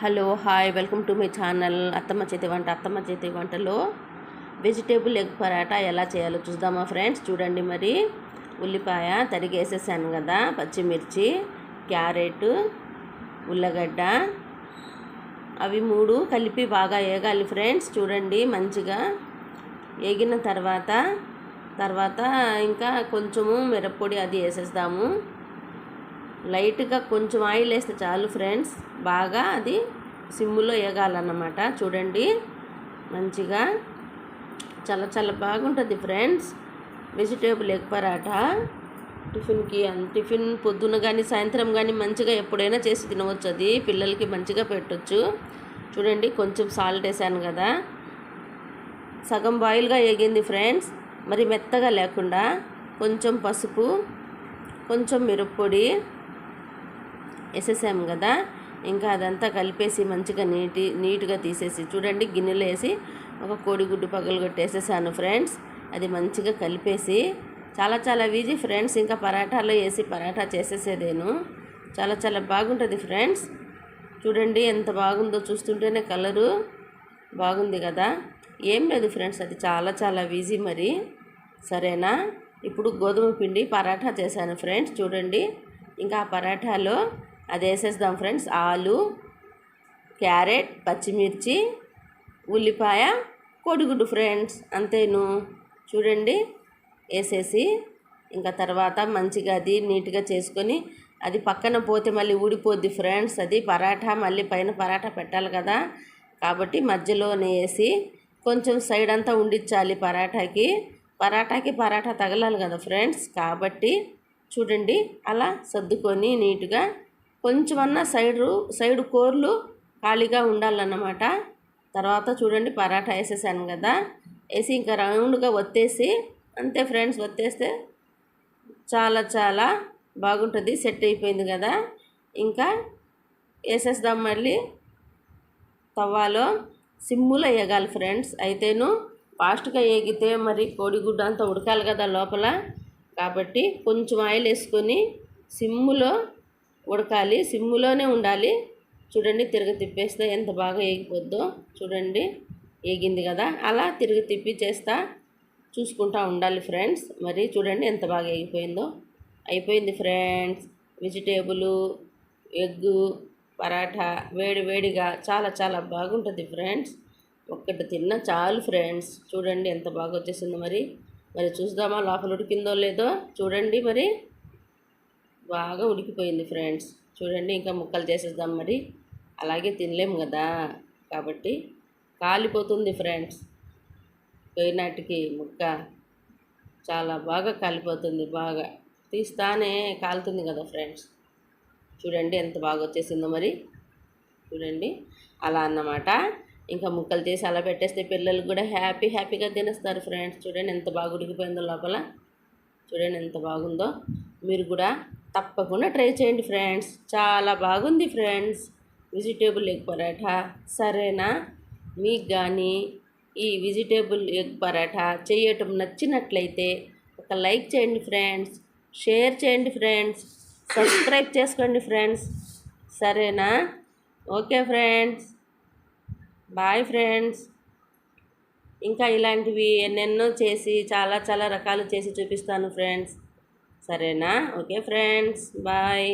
Hello hi welcome to my channel. అత్తమ్మ చేతి వంట అత్తమ్మ చేతి వంటలో వెజిటేబుల్ ఎగ్ పరాటా ఎలా చేయాలో చూద్దామా ఫ్రెండ్స్? చూడండి మరి. ఉల్లిపాయ తరిగేసేసాను కదా పచ్చిమిర్చి క్యారెట్ ఉల్లగడ్డ. అవి మూడు కలిపి బాగా వేగాలి ఫ్రెండ్స్ చూడండి మంచిగా వేగిన తర్వాత తర్వాత ఇంకా కొంచెము మిరప్పొడి అది వేసేస్తాము. లైట్గా కొంచెం ఆయిల్ వేస్తే చాలు ఫ్రెండ్స్. బాగా అది సిమ్ములో వేగాలన్నమాట చూడండి. మంచిగా చాలా చాలా బాగుంటుంది ఫ్రెండ్స్. Vegetable egg paratha. టిఫిన్కి టిఫిన్ పొద్దున కానీ సాయంత్రం కానీ మంచిగా ఎప్పుడైనా చేసి తినవచ్చు అది. పిల్లలకి మంచిగా పెట్టచ్చు. చూడండి కొంచెం సాల్ట్ వేసాను కదా. సగం బాయిల్గా వేగింది ఫ్రెండ్స్. మరి మెత్తగా లేకుండా కొంచెం పసుపు కొంచెం మిరప్పొడి వేసేసాము కదా. ఇంకా అదంతా కలిపేసి మంచిగా నీటి నీట్గా తీసేసి చూడండి గిన్నెలో వేసి ఒక కోడిగుడ్డు పగలు కొట్టేసేసాను ఫ్రెండ్స్. అది మంచిగా కలిపేసి చాలా చాలా ఈజీ ఫ్రెండ్స్. ఇంకా పరాటాలో వేసి పరాటా చేసేసేదేను. చాలా చాలా బాగుంటుంది ఫ్రెండ్స్. చూడండి ఎంత బాగుందో చూస్తుంటేనే కలరు బాగుంది కదా. ఏం లేదు ఫ్రెండ్స్ అది చాలా చాలా ఈజీ మరి. సరేనా? ఇప్పుడు గోధుమ పిండి పరాఠా చేశాను ఫ్రెండ్స్. చూడండి. ఇంకా ఆ పరాఠాలో అది వేసేద్దాం ఫ్రెండ్స్. ఆలు క్యారెట్ పచ్చిమిర్చి ఉల్లిపాయ కోడిగుడ్డు ఫ్రెండ్స్. అంతేను. చూడండి. వేసేసి ఇంకా తర్వాత మంచిగా అది నీట్గా చేసుకొని అది పక్కన పోతే మళ్ళీ ఊడిపోద్ది ఫ్రెండ్స్. అది పరాఠా మళ్ళీ పైన పరాఠా పెట్టాలి కదా. కాబట్టి మధ్యలోనే వేసి కొంచెం సైడ్ అంతా ఉండించాలి పరాఠాకి. పరాఠాకి పరాఠా తగలాలి కదా ఫ్రెండ్స్. కాబట్టి చూడండి. అలా సర్దుకొని నీట్గా కొంచెమన్నా సైడు సైడ్ కోర్లు ఖాళీగా ఉండాలన్నమాట. తర్వాత చూడండి పరాటా వేసేసాను కదా. వేసి ఇంకా రౌండ్గా ఒత్తేసి అంతే ఫ్రెండ్స్ ఒత్తేస్తే చాలా చాలా బాగుంటుంది. సెట్ అయిపోయింది కదా. ఇంకా వేసేద్దాం మళ్ళీ తవ్వాలో. సిమ్ములో వేయగాలి ఫ్రెండ్స్. అయితేను ఫాస్ట్గా వేగితే మరి కోడిగుడ్డు అంతా ఉడకాలి కదా లోపల. కాబట్టి కొంచెం ఆయిల్ వేసుకొని సిమ్ములో ఉడకాలి సిమ్ములోనే ఉండాలి. చూడండి తిరగ తిప్పేస్తే ఎంత బాగా ఏగిపోద్దో. చూడండి ఏగింది కదా. అలా తిరిగి తిప్పి చేస్తా చూసుకుంటా ఉండాలి ఫ్రెండ్స్. మరి చూడండి ఎంత బాగా ఏగిపోయిందో. అయిపోయింది ఫ్రెండ్స్. వెజిటేబుల్ ఎగ్గు పరాఠా వేడి వేడిగా చాలా చాలా బాగుంటుంది ఫ్రెండ్స్. ఒక్కటి తిన్నా చాలు ఫ్రెండ్స్. చూడండి ఎంత బాగా వచ్చేసిందో మరి. మరి చూద్దామా లోపల ఉడికిందో లేదో. చూడండి మరి. బాగా ఉడికిపోయింది ఫ్రెండ్స్. చూడండి ఇంకా ముక్కలు చేసేద్దాం మరి. అలాగే తినలేము కదా కాబట్టి కాలిపోతుంది ఫ్రెండ్స్. పోయినాటికి ముక్క చాలా బాగా కాలిపోతుంది బాగా తీస్తానే కాలుతుంది కదా ఫ్రెండ్స్. చూడండి ఎంత బాగా వచ్చేసిందో మరి. చూడండి అలా అన్నమాట. ఇంకా ముక్కలు చేసి అలా పెట్టేస్తే పిల్లలు కూడా హ్యాపీ హ్యాపీగా తినేస్తారు ఫ్రెండ్స్. చూడండి ఎంత బాగా ఉడికిపోయిందో లోపల. చూడండి ఎంత బాగుందో. మీరు కూడా తప్పకుండా ట్రై చేయండి ఫ్రెండ్స్. చాలా బాగుంది ఫ్రెండ్స్. Vegetable egg paratha. సరేనా? మీకు కానీ ఈ వెజిటేబుల్ ఎగ్ పరాఠా చేయటం నచ్చినట్లయితే ఒక లైక్ చేయండి ఫ్రెండ్స్. షేర్ చేయండి ఫ్రెండ్స్. సబ్స్క్రైబ్ చేసుకోండి ఫ్రెండ్స్. సరేనా? Okay friends. Bye friends. ఇంకా ఇలాంటివి ఎన్నెన్నో చేసి చాలా చాలా రకాలు చేసి చూపిస్తాను ఫ్రెండ్స్. సరేనా? Okay friends bye.